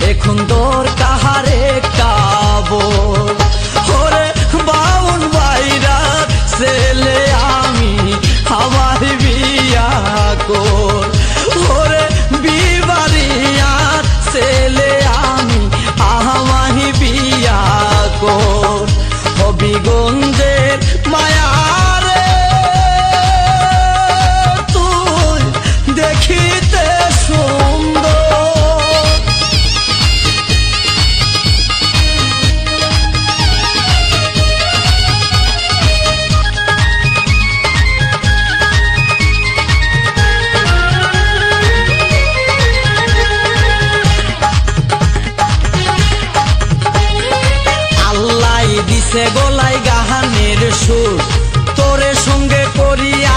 এখন তোর কাহারে কাবর ওরে বাউন বাইরাত ছেলে আমি আমার বিয়া কর। বিবারিয়ার ছেলে আমি বিয়া হবিগঞ্জের মায়ারে দিছে গোলাই গাহানের সুর। তোরে সঙ্গে করিয়া,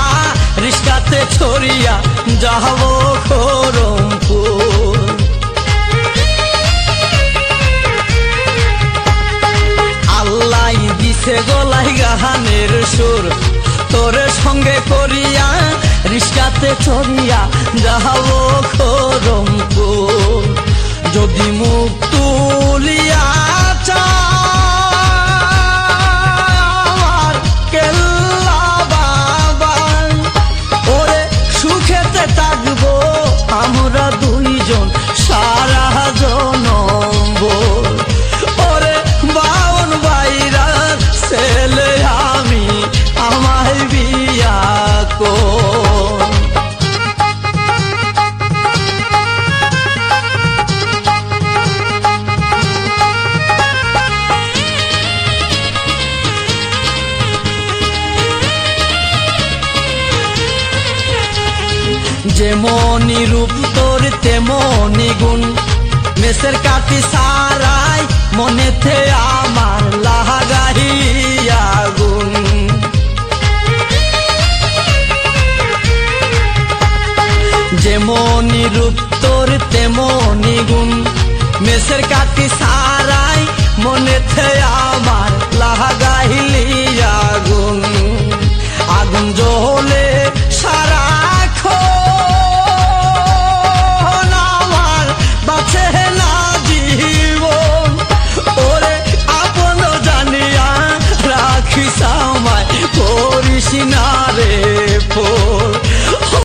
রিস্কাতে ছড়িয়া যাব খরমপুর গাহানের সুর। তোরে সঙ্গে করিয়া যাব খরমপুর যদি মুখ তুলিয়া যেমনি রূপ তোর তেমনি গুণ। মেসের কাটি সারাই মনেতে আমার লাগাইয়া যেমনি রূপ তোর তেমনি গুণ। মেসের কাটি সারাই মনেতে আমার আমায় করিস না রে পো